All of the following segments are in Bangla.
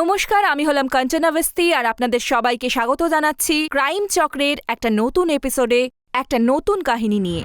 নমস্কার, আমি হলাম কাঞ্চনা অবস্তি আর আপনাদের সবাইকে স্বাগত জানাচ্ছি ক্রাইম চক্রের একটা নতুন এপিসোডে, একটা নতুন কাহিনী নিয়ে।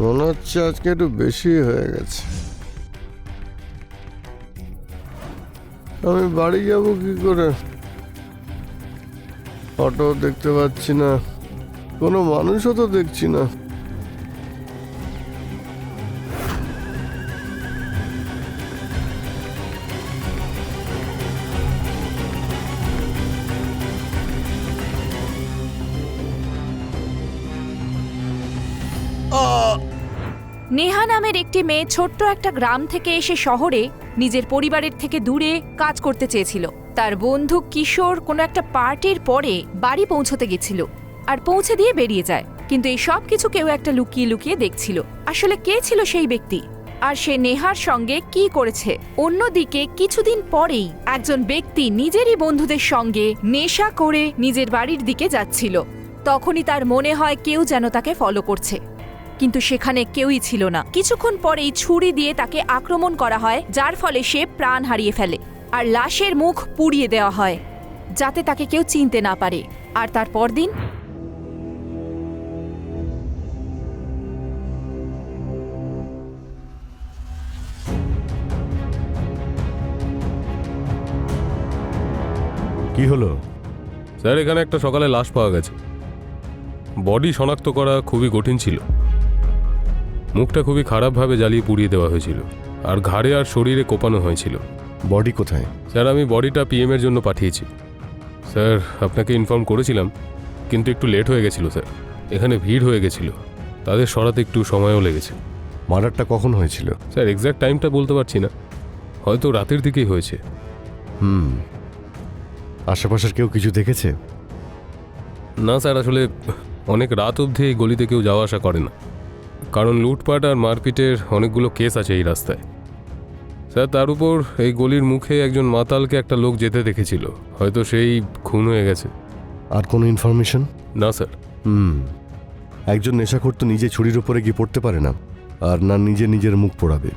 মনে হচ্ছে আজকে একটু বেশি হয়ে গেছে। আমি বাড়ি যাব কি করে? অটো দেখতে পাচ্ছি না। কোনো মানুষও তো দেখছি না। একটি মেয়ে ছোট্ট একটা গ্রাম থেকে এসে শহরে, নিজের পরিবারের থেকে দূরে কাজ করতে চেয়েছিল। তার বন্ধু কিশোর কোনো একটা পার্টির পরে বাড়ি পৌঁছতে গেছিল আর পৌঁছে দিয়ে বেরিয়ে যায়। কিন্তু এই সব কিছু কেউ একটা লুকিয়ে লুকিয়ে দেখছিল। আসলে কে ছিল সেই ব্যক্তি? আর সে নেহার সঙ্গে কি করেছে? অন্যদিকে কিছুদিন পরেই একজন ব্যক্তি নিজেরই বন্ধুদের সঙ্গে নেশা করে নিজের বাড়ির দিকে যাচ্ছিল। তখনই তার মনে হয় কেউ যেন তাকে ফলো করছে। কিন্তু সেখানে কেউই ছিল না। কিছুক্ষণ পরেই ছুরি দিয়ে তাকে আক্রমণ করা হয় যার ফলে সে প্রাণ হারিয়ে ফেলে আর লাশের মুখ পুড়িয়ে দেওয়া হয় যাতে তাকে কেউ চিনতে না পারে। আর তার পরদিন কি হলো? স্যার এখানে একটা সকালে লাশ পাওয়া গেছে। বডি শনাক্ত করা খুবই কঠিন ছিল। মুখটা খুবই খারাপভাবে জ্বালিয়ে পুড়িয়ে দেওয়া হয়েছিল আর ঘাড়ে আর শরীরে কোপানো হয়েছিল। বডি কোথায়? স্যার আমি বডিটা পিএম এর জন্য পাঠিয়েছি। স্যার আপনাকে ইনফর্ম করেছিলাম কিন্তু একটু লেট হয়ে গেছিল স্যার। এখানে ভিড় হয়ে গেছিল তাদের সরাতে একটু সময়ও লেগেছে। মার্ডারটা কখন হয়েছিল? স্যার এক্স্যাক্ট টাইমটা বলতে পারছি না। হয়তো রাতের দিকেই হয়েছে। হুম। আশেপাশের কেউ কিছু দেখেছে? না স্যার আসলে অনেক রাত অবধি এই গলিতে কেউ যাওয়া আসা করে না। কারণ লুটপাট আর মারপিটের অনেকগুলো কেস আছে এই রাস্তায়। স্যার তার উপর এই গলির মুখে একজন মাতালকে একটা লোক যেতে দেখেছিল। হয়তো সেই খুন হয়ে গেছে। আর কোনো ইনফরমেশন না স্যার। হুম। একজন নেশাখোর তো নিজে ছুরির ওপরে গিয়ে পড়তে পারে না আর না নিজে নিজের মুখ পোড়াবে।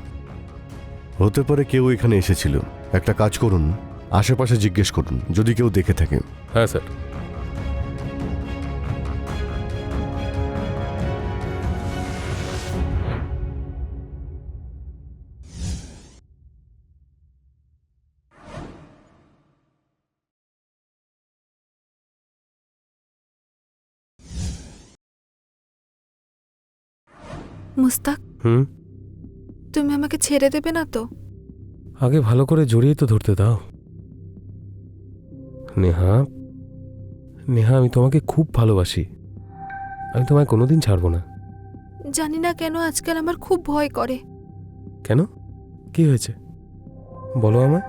হতে পারে কেউ এখানে এসেছিল। একটা কাজ করুন আশেপাশে জিজ্ঞেস করুন যদি কেউ দেখে থাকে। হ্যাঁ স্যার। মুস্তাক। হুম? তুমি আমাকে ছেড়ে দেবে না তো? আগে ভালো করে জড়িয়ে তো ধরতে দাও। নেহা নেহা আমি তোমাকে খুব ভালোবাসি। আমি তোমায় কোনোদিন ছাড়বো না। জানি না কেন আজকাল আমার খুব ভয় করে। কেন? কি হয়েছে? বলো আমায়।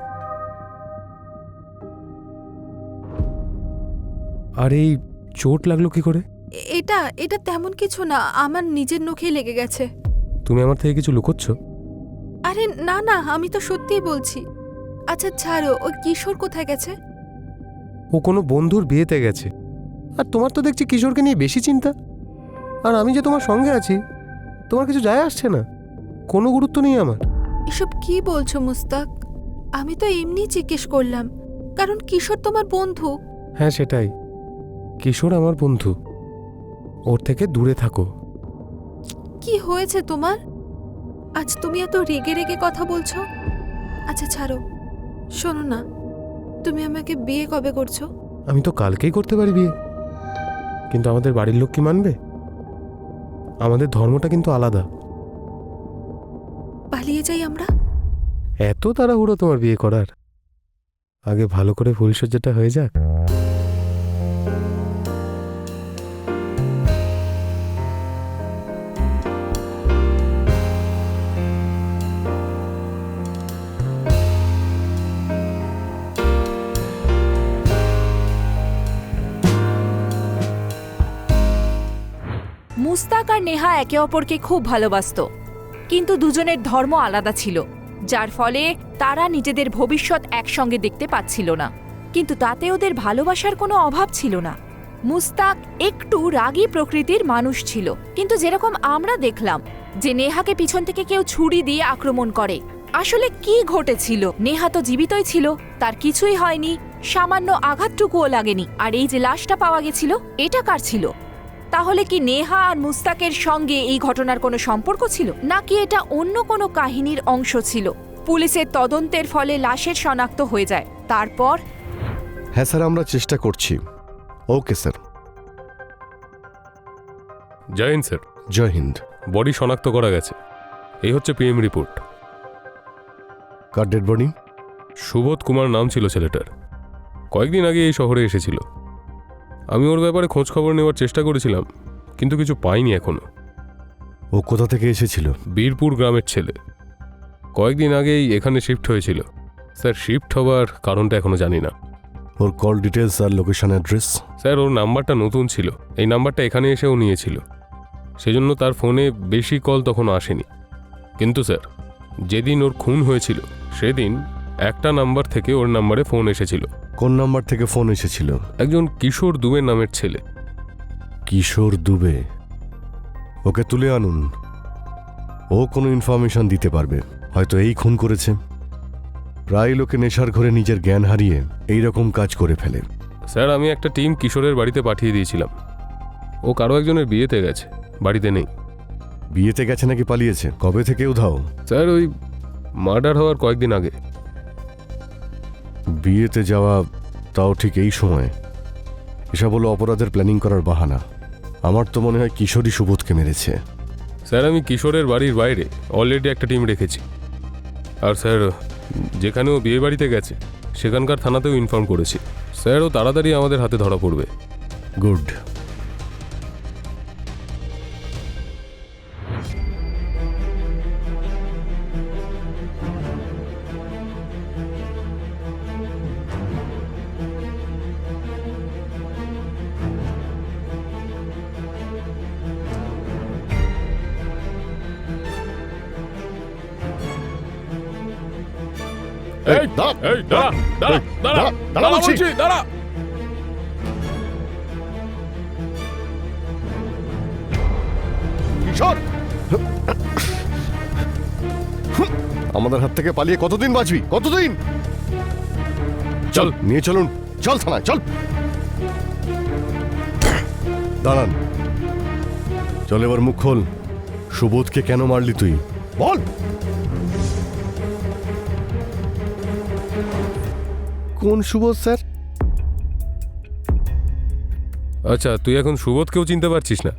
আর এই চোট লাগল কি করে? এটা এটা তেমন কিছু না আমার নিজের নখেই লেগে গেছে। তুমি আমার থেকে কিছু লুকোচ্ছ? আরে না না আমি তো সত্যিই বলছি। আচ্ছা ছাড়ো ওই কিশোর কোথায় গেছে? ও কোনো বন্ধুর বিয়েতে গেছে। আর তোমার তো দেখছি কিশোরকে নিয়ে বেশি চিন্তা। আর আমি যে তোমার সঙ্গে আছি তোমার কিছু যায় আসছে না। কোনো গুরুত্ব নেই আমার। এসব কি বলছো মুস্তাক? আমি তো এমনি জিজ্ঞেস করলাম। কারণ কিশোর তোমার বন্ধু। হ্যাঁ সেটাই। কিশোর আমার বন্ধু। ওর থেকে দূরে থাকো। কি হয়েছে তোমার? আজ তুমি এত রেগে রেগে কথা বলছো? আচ্ছা ছাড়ো। শোনো না তুমি আমাকে বিয়ে কবে করছ? আমি তো কালকেই করতে পারি বিয়ে। কিন্তু আমাদের বাড়ির লোক কি মানবে? আমাদের ধর্মটা কিন্তু আলাদা। পালিয়ে যাই আমরা? এত তাড়াহুড়ো তোমার বিয়ে করার। আগে ভালো করে ফুলসজ্জাটা হয়ে যাক। একে অপরকে খুব ভালোবাসতো। কিন্তু দুজনের ধর্ম আলাদা ছিল, যার ফলে তারা নিজেদের ভবিষ্যৎ একসঙ্গে দেখতে পাচ্ছিল না। কিন্তু তাতে ওদের ভালোবাসার কোনো অভাব ছিল না। মুস্তাক একটু রাগী প্রকৃতির মানুষ ছিল, কিন্তু যেরকম আমরা দেখলাম যে নেহাকে পিছন থেকে কেউ ছুরি দিয়ে আক্রমণ করে। আসলে কি ঘটেছিল? নেহা তো জীবিতই ছিল, তার কিছুই হয়নি, সামান্য আঘাতটুকুও লাগেনি। আর এই যে লাশটা পাওয়া গেছিল, এটা কার ছিল? তাহলে কি নেহা আর মুস্তাকের সঙ্গে এই ঘটনার কোনো সম্পর্ক ছিল? নাকি এটা অন্য কোনো কাহিনীর অংশ ছিল? পুলিশের তদন্তের ফলে লাশের শনাক্ত হয়ে যায়। তারপর? হ্যাঁ স্যার আমরা চেষ্টা করছি। Okay sir. Jai Hind sir. Jai Hind. Body শনাক্ত করা গেছে। এই হচ্ছে পিএম রিপোর্ট। কার ডেড বডি? সুবোধ কুমার নাম ছিল ছেলেটার। কয়েকদিন আগে এই শহরে এসেছিল। আমি ওর ব্যাপারে খোঁজ খবর নেওয়ার চেষ্টা করেছিলাম কিন্তু কিছু পাইনি এখনও। ও কোথা থেকে এসেছিল? বীরপুর গ্রামের ছেলে। কয়েকদিন আগেই এখানে শিফট হয়েছিল। স্যার শিফট হবার কারণটা এখনও জানি না। ওর কল ডিটেলস আর লোকেশন অ্যাড্রেস? স্যার ওর নাম্বারটা নতুন ছিল। এই নাম্বারটা এখানে এসেও নিয়েছিল। সেজন্য তার ফোনে বেশি কল তখন আসেনি। কিন্তু স্যার যেদিন ওর খুন হয়েছিল সেদিন একটা নাম্বার থেকে ওর নাম্বারে ফোন এসেছিল। কোন নাম্বার থেকে ফোন এসেছিল? একজন কিশোর দুবে নামের ছেলে। কিশোর দুবে? ওকে তুলে আনুন। ও কোনো ইনফরমেশন দিতে পারবে। হয়তো এই খুন করেছে। প্রায় লোকে নেশার ঘরে নিজের জ্ঞান হারিয়ে এই রকম কাজ করে ফেলে। স্যার আমি একটা টিম কিশোরের বাড়িতে পাঠিয়ে দিয়েছিলাম। ও কারও একজনের বিয়েতে গেছে বাড়িতে নেই। বিয়েতে গেছে নাকি পালিয়েছে? কবে থেকে উধাও? স্যার ওই মার্ডার হওয়ার কয়েকদিন আগে। বিয়েতে যাওয়া তাও ঠিক এই সময়ে। এসব হলো অপরাধের প্ল্যানিং করার বাহানা। আমার তো মনে হয় কিশোরী সুবোধকে মেরেছে। স্যার আমি কিশোরের বাড়ির বাইরে অলরেডি একটা টিম রেখেছি। আর স্যার যেখানে ও বিয়ে বাড়িতে গেছে সেখানকার থানাতেও ইনফর্ম করেছি। স্যার ও তাড়াতাড়ি আমাদের হাতে ধরা পড়বে। গুড এই দাঁড়া, এই দাঁড়া দাঁড়া দাঁড়া দাঁড়া বলছি। বলছি। দাঁড়া। কিশোর! আমাদের হাত থেকে পালিয়ে কতদিন বাঁচবি? কতদিন? চল। নিয়ে চলুন। চল থানায় চল। দাঁড়ান। চল এবার মুখ খোল। সুবোধকে কেন মারলি তুই? বল! কোন সুবোধ স্যার? আচ্ছা তুই এখন সুবোধকেও চিনতে পারছিস না।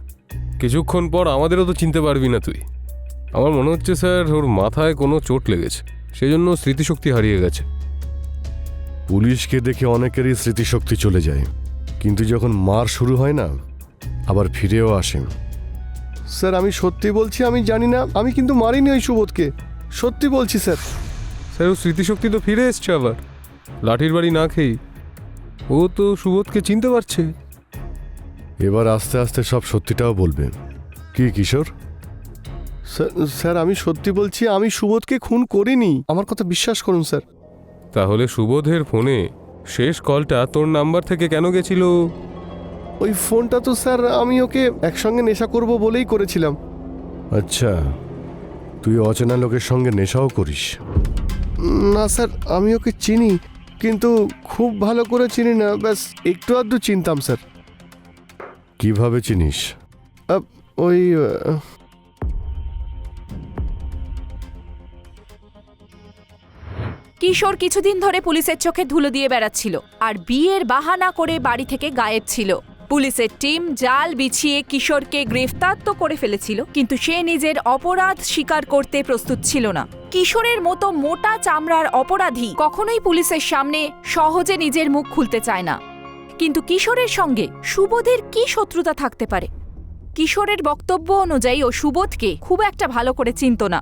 কিছুক্ষণ পর আমাদেরও তো চিনতে পারবি না তুই। আমার মনে হচ্ছে স্যার ওর মাথায় কোনো চোট লেগেছে। সেজন্য স্মৃতিশক্তি হারিয়ে গেছে। পুলিশকে দেখে অনেকেরই স্মৃতিশক্তি চলে যায়। কিন্তু যখন মার শুরু হয় না আবার ফিরেও আসে। স্যার আমি সত্যি বলছি আমি জানি না। আমি কিন্তু মারিনি ওই সুবোধকে। সত্যি বলছি স্যার। স্যার ওর স্মৃতিশক্তি তো ফিরে এসছে আবার। লাঠির বাড়ি না খেয়েই ও তো সুবোধকে চিনতে পারছে। এবার আস্তে আস্তে সব সত্যিটাও বলবে। কি কিশোর? স্যার স্যার আমি সত্যি বলছি আমি সুবোধকে খুন করিনি। আমার কথা বিশ্বাস করুন স্যার। তাহলে সুবোধের ফোনে শেষ কলটা তোর নাম্বার থেকে কেন গেছিল? ওই ফোনটা তো স্যার আমি ওকে একসঙ্গে নেশা করব বলেই করেছিলাম। আচ্ছা তুই অচেনা লোকের সঙ্গে নেশাও করিস। না স্যার আমি ওকে চিনি। কিন্তু খুব ভালো করে চিনি না। ব্যাস একটু আধটু চিনতাম স্যার। কীভাবে চিনিস? আহ, ওই আহ, কিশোর কিছুদিন ধরে পুলিশের চোখে ধুলো দিয়ে বেড়াচ্ছিল আর বিয়ের বাহানা করে বাড়ি থেকে গায়েব ছিল। পুলিশের টিম জাল বিছিয়ে কিশোরকে গ্রেফতার তো করে ফেলেছিল, কিন্তু সে নিজের অপরাধ স্বীকার করতে প্রস্তুত ছিল না। কিশোরের মতো মোটা চামড়ার অপরাধী কখনোই পুলিশের সামনে সহজে নিজের মুখ খুলতে চায় না। কিন্তু কিশোরের সঙ্গে সুবোধের কি শত্রুতা থাকতে পারে? কিশোরের বক্তব্য অনুযায়ী ও সুবোধকে খুব একটা ভালো করে চিনত না।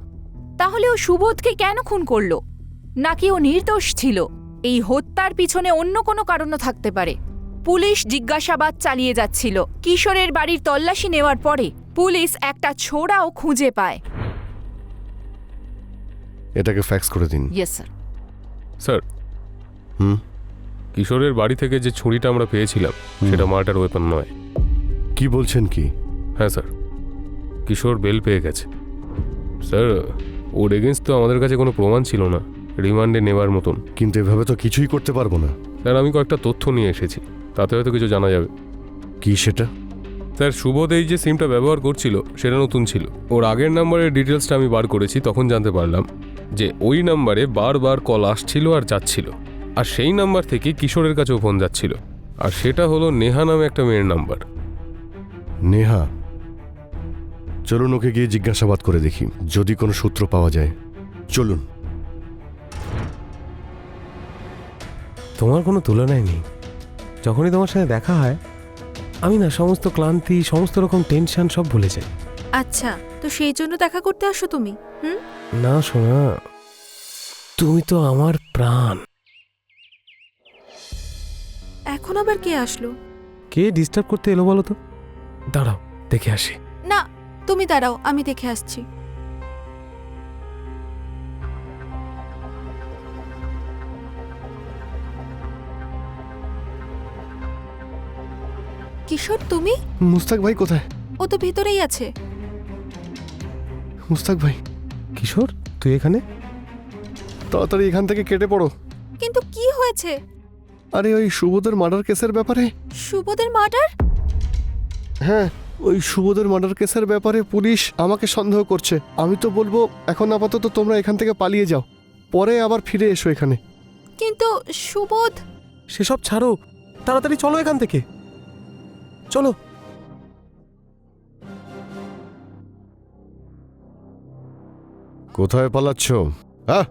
তাহলে ও সুবোধকে কেন খুন করল? নাকি ও নির্দোষ ছিল? এই হত্যার পিছনে অন্য কোনো কারণও থাকতে পারে। পুলিশ জিজ্ঞাসাবাদ চালিয়ে যাচ্ছিল। কিশোরের বাড়ির তল্লাশি নেওয়ার পরে পুলিশ একটা ছোড়াও খুঁজে পায়। এটাকে ফ্যাক্স করে দিন। Yes sir sir hmm? কিশোরের বাড়ি থেকে যে ছুরিটা আমরা পেয়েছিলাম সেটা মার্টার ওয়েপন নয়। কি বলছেন কি? হ্যাঁ স্যার কিশোর বেল পেয়ে গেছে। স্যার ওর এগেনস্ট তো আমাদের কাছে কোনো প্রমাণ ছিল না। রিমান্ডে নেওয়ার মতন। কিন্তু এভাবে তো কিছুই করতে পারব না। স্যার আমি কয়েকটা তথ্য নিয়ে এসেছি। তাতে হয়তো কিছু জানা যাবে। কি সেটা? স্যার সুবোধ এই যে সিমটা ব্যবহার করছিল সেটা নতুন ছিল। ওর আগের নাম্বারের ডিটেলসটা আমি বার করেছি তখন জানতে পারলাম যে ওই নাম্বারে বারবার কল আসছিল আর যাচ্ছিল। আর সেই নাম্বার থেকে কিশোরের কাছেও ফোন যাচ্ছিল। আর সেটা হলো নেহা নামে একটা মেয়ের নাম্বার। নেহা চলুন ওকে গিয়ে জিজ্ঞাসাবাদ করে দেখি যদি কোনো সূত্র পাওয়া যায়। চলুন। তোমার কোনো তুলনায় নেই। যখনই তোমার সাথে দেখা হয় আমি না সমস্ত ক্লান্তি সমস্ত রকম টেনশন সব ভুলে যাই। আচ্ছা তো সেই জন্য দেখা করতে আসো তুমি হুম? না শোনা তুমি তো আমার প্রাণ। এখন আবার কে আসলো? কে ডিস্টার্ব করতে এলো বলো তো? দাঁড়াও দেখে আসি। না তুমি দাঁড়াও আমি দেখে আসছি। কিশোর তুমি? মুস্তাক ভাই কোথায়? ও তো ভেতরেই আছে। মুস্তাক ভাই কিশোর তুই এখানে? তাড়াতাড়ি এখান থেকে কেটে পড়ো। কিন্তু কি হয়েছে? আরে ওই সুবোধের মার্ডার কেসের ব্যাপারে। সুবোধের মার্ডার? হ্যাঁ ওই সুবোধের মার্ডার কেসের ব্যাপারে পুলিশ আমাকে সন্দেহ করছে। আমি তো বলব এখন আপাতত তোমরা এখান থেকে পালিয়ে যাও। পরে আবার ফিরে এসো এখানে। কিন্তু সুবোধ সেসব ছাড়ো তাড়াতাড়ি চলো এখান থেকে। চলো। কোথায় পালাচ্ছ? হ্যাঁ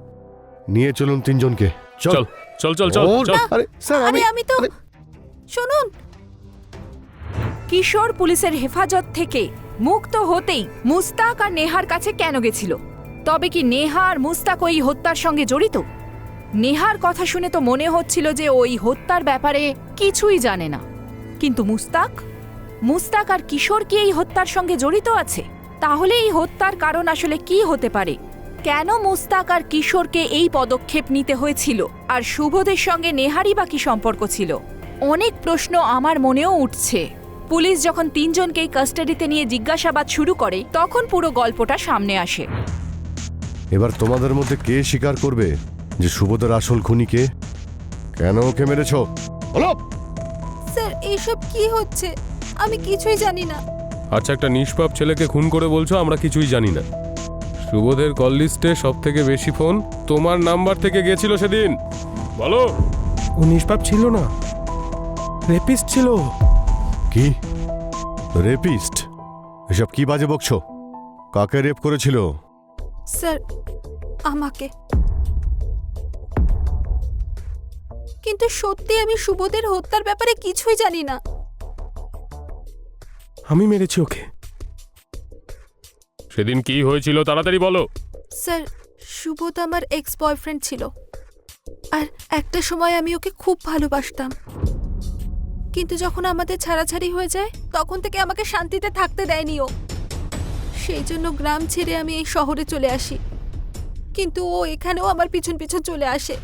নিয়ে চলুন তিনজনকে। চল। চল চল চল চল আরে স্যার আমি আমি তো শুনুন। কিশোর পুলিশের হেফাজত থেকে মুক্ত হতেই মুস্তাক আর নেহার কাছে কেন গেছিল? তবে কি নেহা আর মুস্তাক ওই হত্যার সঙ্গে জড়িত? নেহার কথা শুনে তো মনে হচ্ছিল যে ওই হত্যার ব্যাপারে কিছুই জানে না। কিন্তু মুস্তাক মুস্তাক আর কিশোর কি এই হত্যার সঙ্গে জড়িত আছে? তাহলে এই হত্যার কারণ আসলে কি হতে পারে? কেন মুস্তাক আর কিশোরকে এই পদক্ষেপ নিতে হয়েছিল? আর শুভদের সঙ্গে নেহারই বা কি সম্পর্ক ছিল? অনেক প্রশ্ন আমার মনেও উঠছে। পুলিশ যখন তিনজনকেই কাস্টাডিতে নিয়ে জিজ্ঞাসাবাদ শুরু করে তখন পুরো গল্পটা সামনে আসে। এবার তোমাদের মধ্যে কে স্বীকার করবে যে সুবোধের আসল খুনি কে? কেন ওকে মেরেছ? বলো! স্যার এইসব কি হচ্ছে? আমি কিছুই জানি না। আচ্ছা একটা নিষ্পাপ ছেলেকে খুন করে বলছো আমরা কিছুই জানি না। সুবোধের কল লিস্টে সব থেকে বেশি ফোন তোমার নাম্বার থেকে গেছিল সেদিন। বলো। ও নিষ্পাপ ছিল না। রেপিস্ট ছিল কি? রেপিস্ট? এসব কি বাজে বকছো? কাকে রেপ করেছিল? স্যার আমাকে। কিন্তু সত্যি আমি সুবোধের হত্যার ব্যাপারে কিছুই জানি না। আমি মেরেছি ওকে। সেদিন কি হয়েছিল তাড়াতাড়ি বলো। স্যার সুবোধ আমার এক্স বয়ফ্রেন্ড ছিল। আর একটা সময় আমি ওকে খুব ভালোবাসতাম। কিন্তু যখন আমাদের ছাড়াছাড়ি হয়ে যায় তখন থেকে আমাকে শান্তিতে থাকতে দেয়নি ও। সেই জন্য গ্রাম ছেড়ে আমি এই শহরে চলে আসি। কিন্তু ও এখানেও আমার পিছন পিছন চলে আসে।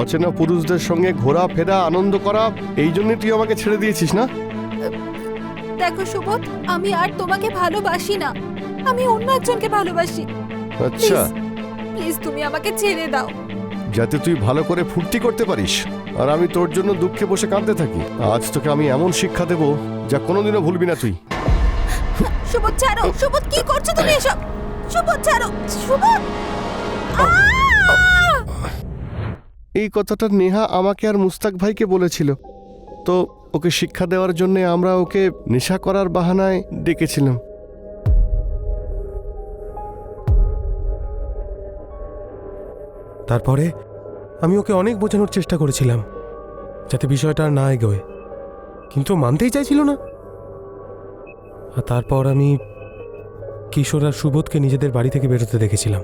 অচেনা পুরুষদের সঙ্গে ঘোরা ফেরা আনন্দ করা এই জন্য তুই আমাকে ছেড়ে দিয়েছিস না? দেখো সুবোধ আমি আর তোমাকে ভালোবাসি না। আমি অন্য একজনকে ভালোবাসি। আচ্ছা। প্লিজ তুমি আমাকে ছেড়ে দাও। যাতে তুই ভালো করে ফুর্তি করতে পারিস। আর আমি তোর জন্য দুঃখে বসে কাঁদতে থাকি। আজ তোকে আমি এমন শিক্ষা দেব যা কোনোদিনও ভুলবি না তুই। সুবোধ ছাড়ো। সুবোধ কি করছ তুমি এসব? সুবোধ ছাড়ো। সুবোধ! আহ! এই কথাটা নেহা আমাকে আর মুস্তাক ভাইকে বলেছিল। তো ওকে শিক্ষা দেওয়ার জন্য আমরা ওকে নেশা করার বাহানায় ডেকেছিলাম। তারপরে আমি ওকে অনেক বোঝানোর চেষ্টা করেছিলাম, যাতে বিষয়টা না এগোয়। কিন্তু মানতেই চাইছিল না। আর তারপর আমি কিশোর আর সুবোধকে নিজেদের বাড়ি থেকে বেরোতে দেখেছিলাম।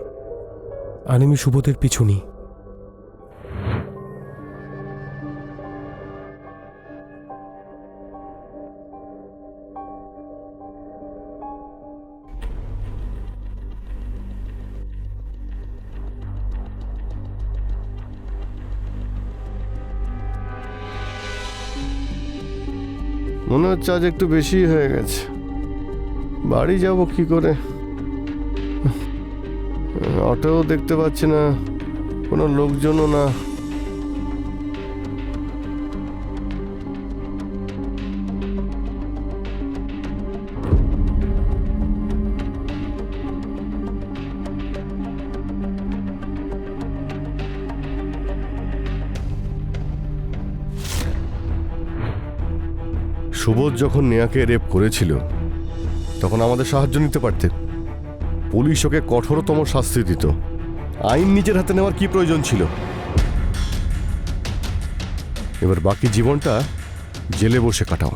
আর আমি সুবোধের পিছু নিই। মনে চার্জ একটু বেশি হয়ে গেছে। বাড়ি যাব কি করে? অটোও দেখতে পাচ্ছি না, কোনো লোকজনও না। সুবোধ যখন নেয়াকে রেপ করেছিল, তখন আমাদের সাহায্য নিতে পারতে পুলিশ ওকে কঠোরতম শাস্তি দিত। আইন নিজের হাতে নেওয়ার কি প্রয়োজন ছিল? এবার বাকি জীবনটা জেলে বসে কাটাও।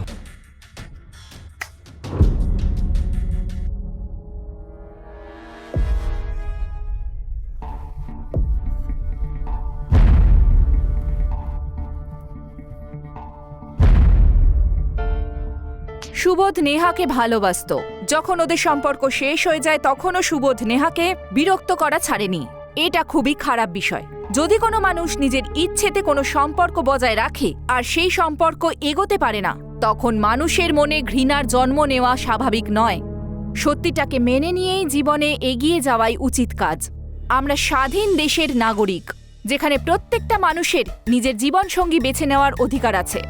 সুবোধ নেহাকে ভালোবাসতো। যখন ওদের সম্পর্ক শেষ হয়ে যায়, তখনও সুবোধ নেহাকে বিরক্ত করা ছাড়েনি। এটা খুবই খারাপ বিষয়। যদি কোনো মানুষ নিজের ইচ্ছেতে কোনো সম্পর্ক বজায় রাখে, আর সেই সম্পর্ক এগোতে পারে না, তখন মানুষের মনে ঘৃণার জন্ম নেওয়া স্বাভাবিক নয়। সত্যিটাকে মেনে নিয়েই জীবনে এগিয়ে যাওয়াই উচিত কাজ। আমরা স্বাধীন দেশের নাগরিক, যেখানে প্রত্যেকটা মানুষের নিজের জীবনসঙ্গী বেছে নেওয়ার অধিকার আছে।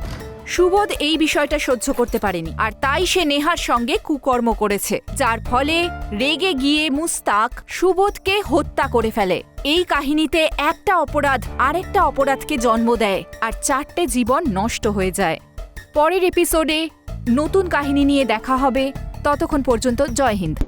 সুবোধ এই বিষয়টা সহ্য করতে পারেনি, আর তাই সে নেহার সঙ্গে কুকর্ম করেছে, যার ফলে রেগে গিয়ে মুস্তাক সুবোধকে হত্যা করে ফেলে। এই কাহিনীতে একটা অপরাধ আরেকটা অপরাধকে জন্ম দেয়, আর চারটে জীবন নষ্ট হয়ে যায়। পরের এপিসোডে নতুন কাহিনী নিয়ে দেখা হবে, ততক্ষণ পর্যন্ত জয় হিন্দ।